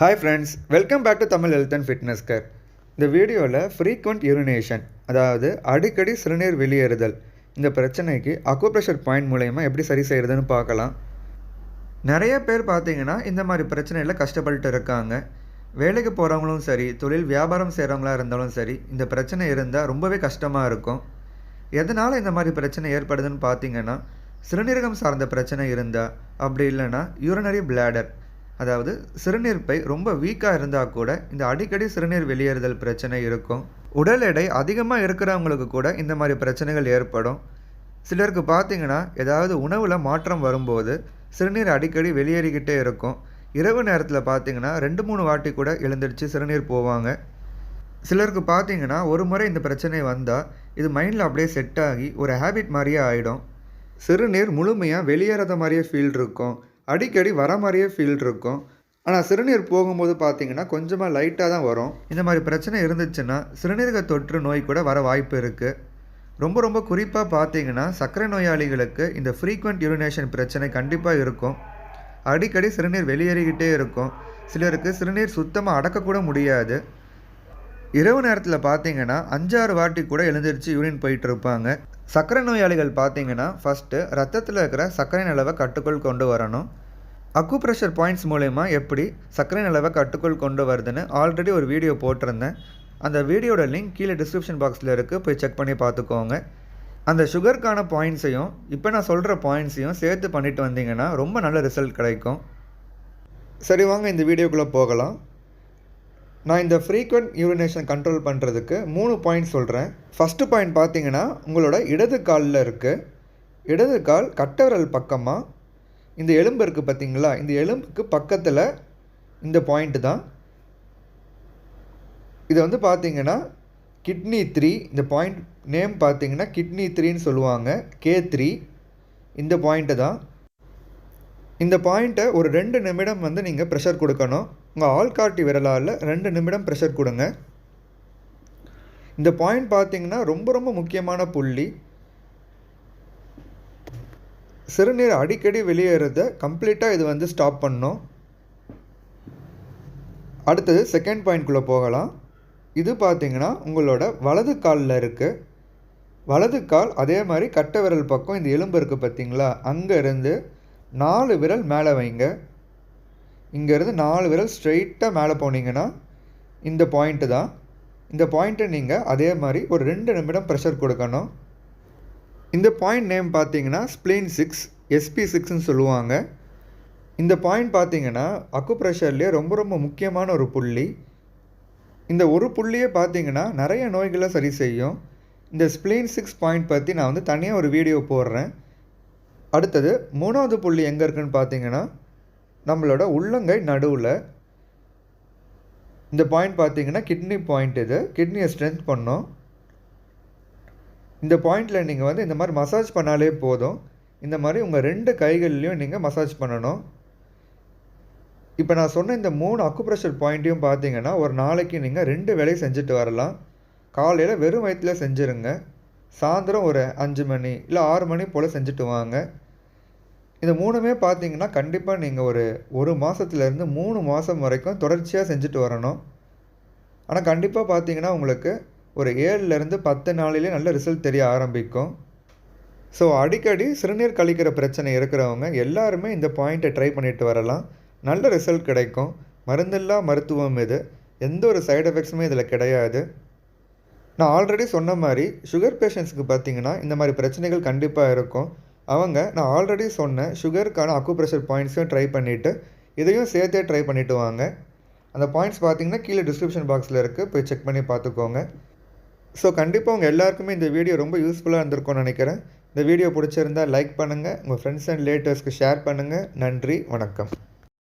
Hi friends welcome back to Tamil health and fitness care இந்த வீடியோவில் frequent urination அதாவது அடிக்கடி சிறுநீர் வெளியேறுதல் இந்த பிரச்சனைக்கு அக்குப்ரெஷர் பாயிண்ட் மூலயமா எப்படி சரி செய்கிறதுன்னு பார்க்கலாம். நிறைய பேர் பார்த்தீங்கன்னா இந்த மாதிரி பிரச்சனையில் கஷ்டப்பட்டு இருக்காங்க. வேலைக்கு போகிறவங்களும் சரி தொழில் வியாபாரம் செய்கிறவங்களா இருந்தாலும் சரி இந்த பிரச்சனை இருந்தால் ரொம்பவே கஷ்டமாக இருக்கும். எதனால் இந்த மாதிரி பிரச்சனை ஏற்படுதுன்னு பார்த்தீங்கன்னா சிறுநீரகம் சார்ந்த பிரச்சனை இருந்தால் அப்படி இல்லைன்னா யூரினரி பிளாடர் அதாவது சிறுநீர் பை ரொம்ப வீக்காக இருந்தால் கூட இந்த அடிக்கடி சிறுநீர் வெளியேறுதல் பிரச்சனை இருக்கும். உடல் எடை அதிகமாக இருக்கிறவங்களுக்கு கூட இந்த மாதிரி பிரச்சனைகள் ஏற்படும். சிலருக்கு பார்த்தீங்கன்னா ஏதாவது உணவில் மாற்றம் வரும்போது சிறுநீர் அடிக்கடி வெளியேறிக்கிட்டே இருக்கும். இரவு நேரத்தில் பார்த்தீங்கன்னா ரெண்டு மூணு வாட்டி கூட எழுந்திரிச்சு சிறுநீர் போவாங்க. சிலருக்கு பார்த்தீங்கன்னா ஒரு முறை இந்த பிரச்சனை வந்தால் இது மைண்டில் அப்படியே செட் ஆகி ஒரு ஹேபிட் மாதிரியே ஆகிடும் சிறுநீர் முழுமையாக வெளியேறத மாதிரியே ஃபீல் இருக்கும். அடிக்கடி வர மாதிரியே ஃபீல் இருக்கும். ஆனால் சிறுநீர் போகும்போது பார்த்தீங்கன்னா கொஞ்சமாக லைட்டாக தான் வரும். இந்த மாதிரி பிரச்சனை இருந்துச்சுன்னா சிறுநீரக தொற்று நோய் கூட வர வாய்ப்பு இருக்குது ரொம்ப ரொம்ப குறிப்பாக பார்த்தீங்கன்னா சர்க்கரை நோயாளிகளுக்கு இந்த ஃப்ரீக்வெண்ட் யூரினேஷன் பிரச்சனை கண்டிப்பாக இருக்கும். அடிக்கடி சிறுநீர் வெளியேறிக்கிட்டே இருக்கும். சிலருக்கு சிறுநீர் சுத்தமாக அடக்கக்கூட முடியாது. இரவு நேரத்தில் பார்த்தீங்கன்னா அஞ்சாறு வாட்டி கூட எழுந்திரிச்சு யூரின் போயிட்டு இருப்பாங்க. சர்க்கரை நோயாளிகள் பார்த்தீங்கன்னா ஃபஸ்ட்டு ரத்தத்தில் இருக்கிற சர்க்கரை நிலவை கட்டுக்குள் கொண்டு வரணும். அக்கு ப்ரெஷர் பாயிண்ட்ஸ் மூலயமா எப்படி சர்க்கரை நிலவை கட்டுக்குள் கொண்டு வருதுன்னு ஆல்ரெடி ஒரு வீடியோ போட்டிருந்தேன். அந்த வீடியோட லிங்க் கீழே டிஸ்கிரிப்ஷன் பாக்ஸில் இருக்குது போய் செக் பண்ணி பார்த்துக்கோங்க. அந்த சுகருக்கான பாயிண்ட்ஸையும் இப்போ நான் சொல்கிற பாயிண்ட்ஸையும் சேர்த்து பண்ணிட்டு வந்தீங்கன்னா ரொம்ப நல்ல ரிசல்ட் கிடைக்கும். சரி வாங்க இந்த வீடியோக்குள்ளே போகலாம். நான் இந்த ஃப்ரீக்வெண்ட் யூரினேஷன் கண்ட்ரோல் பண்ணுறதுக்கு மூணு பாயிண்ட் சொல்கிறேன் ஃபஸ்ட்டு பாயிண்ட் பார்த்தீங்கன்னா உங்களோட இடது காலில் இருக்குது இடது கால் கட்டவிரல் பக்கமாக இந்த எலும்பு இருக்குது பார்த்தீங்களா? இந்த எலும்புக்கு பக்கத்தில் இந்த பாயிண்ட்டு தான். இது வந்து பார்த்தீங்கன்னா கிட்னி த்ரீ இந்த பாயிண்ட் நேம் பார்த்தீங்கன்னா கிட்னி த்ரீன்னு சொல்லுவாங்க. கே த்ரீ இந்த பாயிண்ட்டு தான். இந்த பாயிண்ட்டை ஒரு ரெண்டு நிமிடம் வந்து நீங்கள் ப்ரெஷர் கொடுக்கணும். உங்கள் ஆள்காட்டி விரலால் ரெண்டு நிமிடம் ப்ரெஷர் கொடுங்க. இந்த பாயிண்ட் பார்த்தீங்கன்னா ரொம்ப ரொம்ப முக்கியமான புள்ளி. சிறுநீர் அடிக்கடி வெளியேறத கம்ப்ளீட்டாக இது வந்து ஸ்டாப் பண்ணும். அடுத்தது செகண்ட் பாயிண்ட்குள்ளே போகலாம். இது பார்த்தீங்கன்னா உங்களோட வலது காலில் இருக்குது வலது கால் அதே மாதிரி கட்டை விரல் பக்கம் இந்த எலும்பு இருக்குது பார்த்தீங்களா அங்கே இருந்து நாலு விரல் மேலே வைங்க. இங்கேருந்து நாலு விரல் ஸ்ட்ரெயிட்டாக மேலே போனீங்கன்னா இந்த பாயிண்ட்டு தான். இந்த பாயிண்ட்டை நீங்கள் அதே மாதிரி ஒரு ரெண்டு நிமிடம் ப்ரெஷர் கொடுக்கணும். இந்த பாயிண்ட் நேம் பார்த்தீங்கன்னா ஸ்ப்ளீன் சிக்ஸ் எஸ்பி சிக்ஸ்னு சொல்லுவாங்க. இந்த பாயிண்ட் பார்த்தீங்கன்னா அக்கு ப்ரெஷர்லேயே ரொம்ப ரொம்ப முக்கியமான ஒரு புள்ளி. இந்த ஒரு புள்ளியே பார்த்தீங்கன்னா நிறைய நோய்களை சரி செய்யும். இந்த ஸ்ப்ளீன் சிக்ஸ் பாயிண்ட் பற்றி நான் வந்து தனியாக ஒரு வீடியோ போடுறேன். அடுத்தது மூணாவது புள்ளி எங்கே இருக்குன்னு பார்த்தீங்கன்னா நம்மளோட உள்ளங்கை நடுவில். இந்த பாயிண்ட் பார்த்தீங்கன்னா கிட்னி பாயிண்ட் இது. கிட்னியை ஸ்ட்ரென்த் பண்ணும். இந்த பாயிண்டில் நீங்கள் வந்து இந்த மாதிரி மசாஜ் பண்ணாலே போதும். இந்த மாதிரி உங்கள் ரெண்டு கைகள்லையும் நீங்கள் மசாஜ் பண்ணணும். இப்போ நான் சொன்ன இந்த மூணு அக்குப்ரெஷர் பாயிண்ட்டையும் பார்த்தீங்கன்னா ஒரு நாளைக்கு நீங்கள் ரெண்டு வேலையும் செஞ்சுட்டு வரலாம். காலையில் வெறும் வயிற்றில் செஞ்சுருங்க. சாயந்தரம் ஒரு அஞ்சு மணி இல்லை ஆறு மணி போல் செஞ்சுட்டு வாங்க. இந்த மூணுமே பார்த்தீங்கன்னா கண்டிப்பாக நீங்கள் ஒரு ஒரு மாதத்துலேருந்து மூணு மாதம் வரைக்கும் தொடர்ச்சியாக செஞ்சுட்டு வரணும். ஆனால் கண்டிப்பாக பார்த்தீங்கன்னா உங்களுக்கு ஒரு ஏழுலேருந்து பத்து நாளிலே நல்ல ரிசல்ட் தெரிய ஆரம்பிக்கும். ஸோ அடிக்கடி சிறுநீர் கழிக்கிற பிரச்சனை இருக்கிறவங்க எல்லாருமே இந்த பாயிண்ட்டை ட்ரை பண்ணிட்டு வரலாம். நல்ல ரிசல்ட் கிடைக்கும். மருந்தில்லா மருத்துவம் இது. எந்த ஒரு சைடு எஃபெக்ட்ஸுமே இதில் கிடையாது. நான் ஆல்ரெடி சொன்ன மாதிரி சுகர் பேஷண்ட்ஸுக்கு பார்த்தீங்கன்னா இந்த மாதிரி பிரச்சனைகள் கண்டிப்பாக இருக்கும். அவங்க நான் ஆல்ரெடி சொன்ன சுகருக்கான அக்குப்ரெஷர் பாயிண்ட்ஸையும் ட்ரை பண்ணிவிட்டு இதையும் சேர்த்தே ட்ரை பண்ணிவிட்டு வாங்க. அந்த பாயிண்ட்ஸ் பார்த்தீங்கன்னா கீழே டிஸ்கிரிப்ஷன் பாக்ஸில் இருக்குது போய் செக் பண்ணி பார்த்துக்கோங்க ஸோ கண்டிப்பாக உங்கள் எல்லாருக்குமே இந்த வீடியோ ரொம்ப யூஸ்ஃபுல்லாக இருந்திருக்கும்னு நினைக்கிறேன். இந்த வீடியோ பிடிச்சிருந்தால் லைக் பண்ணுங்கள் உங்கள் ஃப்ரெண்ட்ஸ் அண்ட் ரிலேட்டிவ்ஸ்க்கு ஷேர் பண்ணுங்கள் நன்றி வணக்கம்.